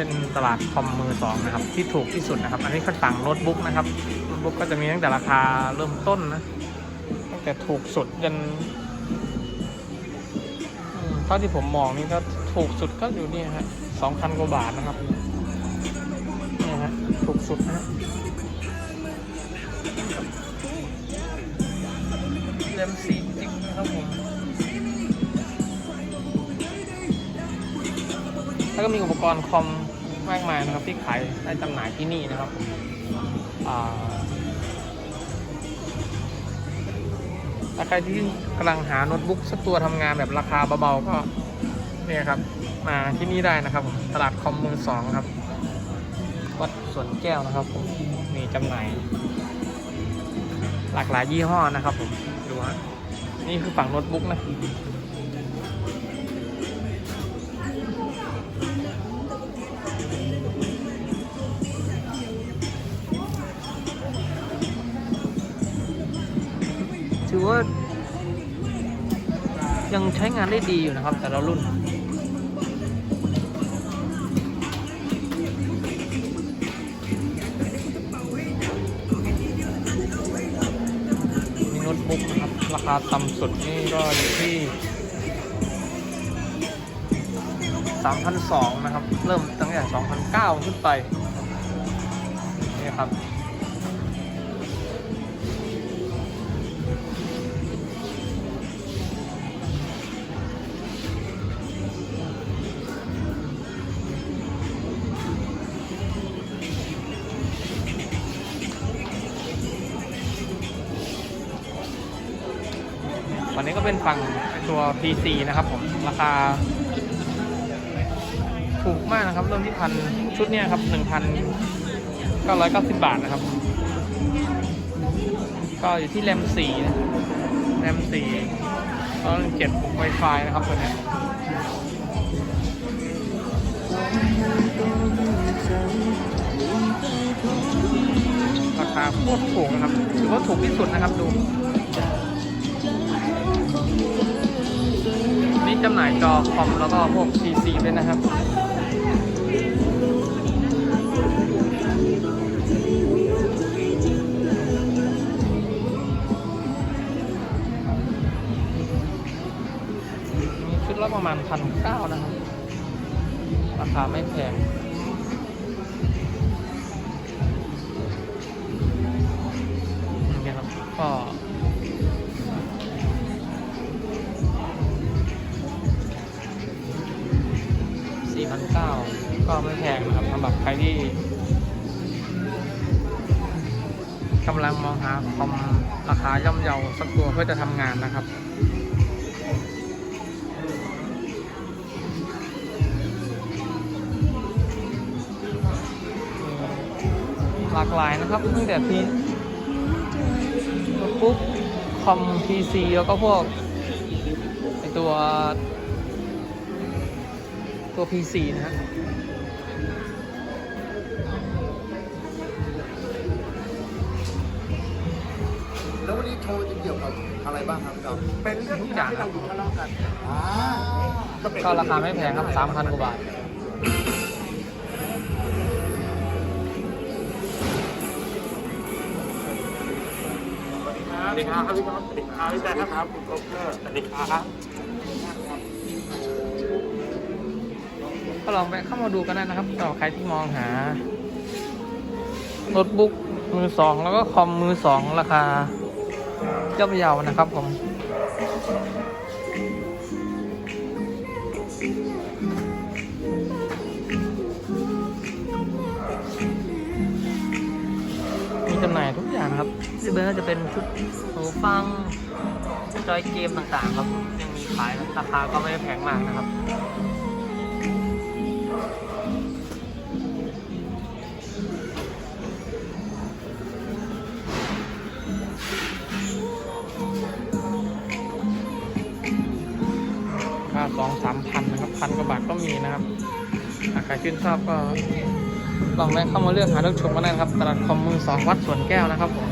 เป็นตลาดคอมมือสองนะครับ ที่ถูกที่สุดนะครับ อันนี้เขาสั่งโน้ตบุ๊กนะครับโน้ตบุ๊กก็จะมีตั้งแต่ราคาเริ่มต้นนะตั้งแต่ถูกสุดจนเท่าที่ผมมองนี่ก็ถูกสุดก็อยู่นี่ฮะสองพันกว่าบาทนะครับนี่ฮะถูกสุดนะฮะเล่มสีจริงนะครับผมแล้วก็มีอุปกรณ์คอม มากมายนะครับที่ขายได้จำหน่ายที่นี่นะครับถ้าใครที่กำลังหาโน้ตบุ๊กสักตัวทำงานแบบราคาเบาๆก็เนี่ยครับมาที่นี่ได้นะครับผมตลาดคอมมือสองครับวัดสวนแก้วนะครับผมมีจำหน่าย หลากหลายยี่ห้อนะครับผมดูฮะนี่คือฝั่งโน้ตบุ๊กนะ ว่า ยังใช้งานได้ดีอยู่นะครับ แต่ละรุ่น มีโน้ตบุ๊กนะครับ ราคาต่ำสุดนี่ก็อยู่ที่3,200นะครับ เริ่มตั้งแต่2,900ขึ้นไป นี่ครับ วันนี้ก็เป็นฝั่งตัว PC นะครับผม ราคา ถูกมากนะครับ เริ่มที่พันชุดเนี้ยครับหนึ่งพันเก้าร้อยเก้าสิบบาทนะครับ ก็อยู่ที่แรมสี่นะแรมสี่ตอนเจ็ด Wi-Fi นะครับตัวเนี้ยราคาโคตรถูกนะครับ ถือว่าถูกที่สุดนะครับดู จำหน่ายจอคอมแล้วก็พวก PC ด้วยนะครับชุดละประมาณพันเก้านะครับ ราคาไม่แพงำหรับใครที่กำลังมองหาคอมราคาย่อมเยาสักตัวเพื่อจะทำงานนะครับหลากหลายนะครับตั้งแต่พีปุ๊บคอม PC แล้วก็พวกไอตัวตัว PC นะฮะ บ้างครับพี่ดอมเป็นเรื่องที่ทำให้เราอยู่ทะเลาะกันอ่าเป็นก็ราคาไม่แพงครับ3,000กว่าบาท สวัสดีครับพี่น้องสวัสดีครับพี่แจ๊คครับคุณโจ๊กเกอร์สวัสดีครับก็ลองแวะเข้ามาดูกันได้นะครับสำหรับใครที่มองหาโน้ตบุ๊กมือสองแล้วก็คอมมือสองราคา ย่อมเยานะครับผมมีจำหน่ายทุกอย่างครับที่เบอร์จะเป็นชุดหูฟังจอยเกมต่างๆ ครับยังมีขายราคาก็ไม่แพงมากนะครับ สองสามพันนะครับพันกว่าบาทก็มีนะครับหากใครชื่นชอบก็ลองแวะเข้ามาเลือกหาเลือกชมกันได้นะครับตลาดคอมมือสองวัดสวนแก้วนะครับผม